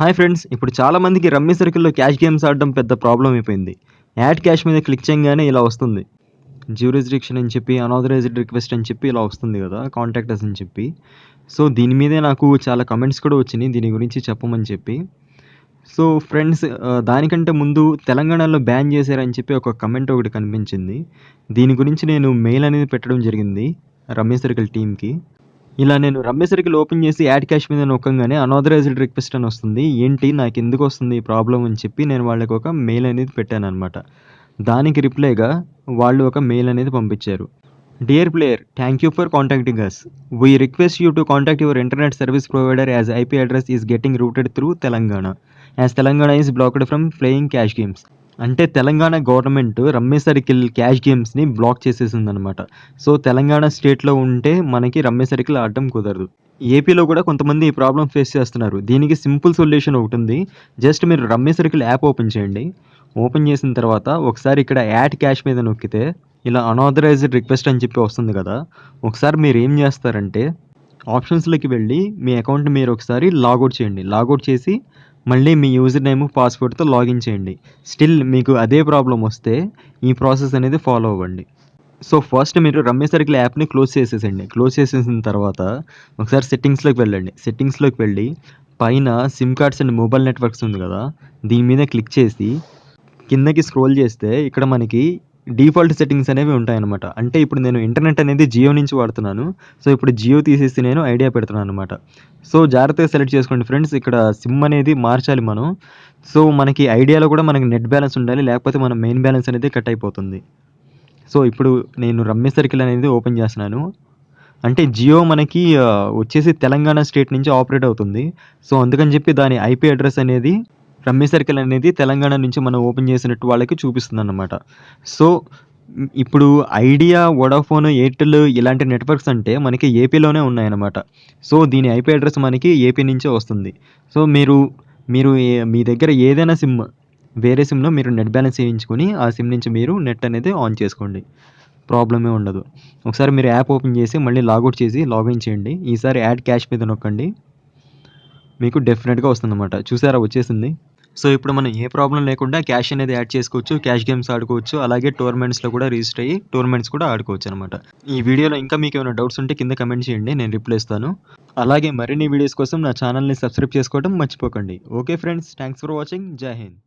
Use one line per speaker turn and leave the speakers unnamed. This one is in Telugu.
హాయ్ ఫ్రెండ్స్ ఇప్పుడు చాలామందికి రమ్మీ సర్కిల్లో క్యాష్ గేమ్స్ ఆడడం పెద్ద ప్రాబ్లం అయిపోయింది. యాడ్ క్యాష్ మీద క్లిక్ చేయగానే ఇలా వస్తుంది. జ్యూరిస్డిక్షన్ అని చెప్పి అనాథరైజ్డ్ రిక్వెస్ట్ అని చెప్పి ఇలా వస్తుంది కదా కాంటాక్టర్స్ అని చెప్పి. సో దీని మీదే నాకు చాలా కమెంట్స్ కూడా వచ్చినాయి దీని గురించి చెప్పమని చెప్పి. సో ఫ్రెండ్స్ దానికంటే ముందు తెలంగాణలో బ్యాన్ చేశారని చెప్పి ఒక కమెంట్ ఒకటి కనిపించింది. దీని గురించి నేను మెయిల్ అనేది పెట్టడం జరిగింది రమ్మీ సర్కిల్ టీమ్కి. ఇలా నేను రమ్య ఓపెన్ చేసి యాడ్ క్యాష్ మీద నొక్కగానే అనాథరైజ్డ్ రిక్వెస్ట్ అని వస్తుంది. ఏంటి? నాకు ఎందుకు వస్తుంది ఈ ప్రాబ్లం అని చెప్పి నేను వాళ్ళకి ఒక మెయిల్ అనేది పెట్టాను అనమాట దానికి రిప్లైగా వాళ్ళు ఒక మెయిల్ అనేది పంపించారు. Dear player thank you for contacting us we request you to contact your internet service provider as IP address is getting routed through Telangana as Telangana is blocked from playing cash games అంటే Telangana government Rummy Circle cash గేమ్స్ని block చేసేసింది అనమాట సో తెలంగాణ స్టేట్లో ఉంటే మనకి రమ్మే సర్కిల్ ఆడడం కుదరదు. ఏపీలో కూడా కొంతమంది ఈ ప్రాబ్లం ఫేస్ చేస్తున్నారు. దీనికి సింపుల్ సొల్యూషన్ ఒకటి ఉంది జస్ట్ మీరు రమ్మే సర్కిల్ యాప్ ఓపెన్ చేయండి. ఓపెన్ చేసిన తర్వాత ఒకసారి ఇక్కడ యాడ్ క్యాష్ మీద నొక్కితే ఇలా అనాథరైజ్డ్ రిక్వెస్ట్ అని చెప్పి వస్తుంది కదా. ఒకసారి మీరు ఏం చేస్తారంటే ఆప్షన్స్లోకి వెళ్ళి మీ అకౌంట్ మీరు ఒకసారి లాగౌట్ చేయండి. లాగౌట్ చేసి మళ్ళీ మీ యూజర్ నేమ్ పాస్వర్డ్తో లాగిన్ చేయండి. స్టిల్ మీకు అదే ప్రాబ్లం వస్తే ఈ ప్రాసెస్ అనేది ఫాలో అవ్వండి. సో ఫస్ట్ మీరు రమ్య సర్కిల్ యాప్ని క్లోజ్ చేసేసండి క్లోజ్ చేసేసిన తర్వాత ఒకసారి సెట్టింగ్స్లోకి వెళ్ళండి. సెట్టింగ్స్లోకి వెళ్ళి పైన SIM cards and mobile networks ఉంది కదా దీని మీద క్లిక్ చేసి కిందకి స్క్రోల్ చేస్తే ఇక్కడ మనకి డిఫాల్ట్ సెట్టింగ్స్ అనేవి ఉంటాయన్నమాట. అంటే ఇప్పుడు నేను ఇంటర్నెట్ అనేది జియో నుంచి వాడుతున్నాను. సో ఇప్పుడు జియో తీసేసి నేను ఐడియా పెడుతున్నాను అనమాట సో జాగ్రత్తగా సెలెక్ట్ చేసుకోండి ఫ్రెండ్స్. ఇక్కడ సిమ్ అనేది మార్చాలి మనం. సో మనకి ఐడియాలో కూడా మనకి నెట్ బ్యాలెన్స్ ఉండాలి. లేకపోతే మన మెయిన్ బ్యాలెన్స్ అనేది కట్ అయిపోతుంది. సో ఇప్పుడు నేను రమ్య సర్కిల్ అనేది ఓపెన్ చేస్తున్నాను. అంటే జియో మనకి వచ్చేసి తెలంగాణ స్టేట్ నుంచి ఆపరేట్ అవుతుంది. సో అందుకని చెప్పి దాని ఐపీ అడ్రస్ అనేది రమ్య సర్కిల్ అనేది తెలంగాణ నుంచి మనం ఓపెన్ చేసినట్టు వాళ్ళకి చూపిస్తుంది అనమాట సో ఇప్పుడు ఐడియా వోడాఫోన్ ఎయిర్టెల్ ఇలాంటి నెట్వర్క్స్ అంటే మనకి ఏపీలోనే ఉన్నాయన్నమాట. సో దీని ఐపీ అడ్రస్ మనకి ఏపీ నుంచే వస్తుంది. సో మీరు మీరు మీ దగ్గర ఏదైనా సిమ్ వేరే సిమ్లో మీరు నెట్ బ్యాలెన్స్ వేయించుకొని ఆ సిమ్ నుంచి మీరు నెట్ అనేది ఆన్ చేసుకోండి. ప్రాబ్లమే ఉండదు. ఒకసారి మీరు యాప్ ఓపెన్ చేసి మళ్ళీ లాగౌట్ చేసి లాగిన్ చేయండి. ఈసారి యాడ్ క్యాష్ మీద నొక్కండి. మీకు డెఫినెట్గా వస్తుందన్నమాట. చూసారా వచ్చేసింది? సో ఇప్పుడు మనం ఏ ప్రాబ్లం లేకుండా క్యాష్ అనేది యాడ్ చేసుకోవచ్చు క్యాష్ గేమ్స్ ఆడుకోవచ్చు అలాగే టోర్నమెంట్స్లో కూడా రిజిస్టర్ అయ్యి టోర్నమెంట్స్ కూడా ఆడుకోవచ్చు అనమాట ఈ వీడియోలో ఇంకా మీకు ఏమైనా డౌట్స్ ఉంటే కింద కమెంట్ చేయండి నేను రిప్లై ఇస్తాను. అలాగే మరిన్ని వీడియోస్ కోసం నా ఛానల్ని సబ్స్క్రైబ్ చేసుకోవడం మర్చిపోకండి. Okay friends thanks for watching Jai Hind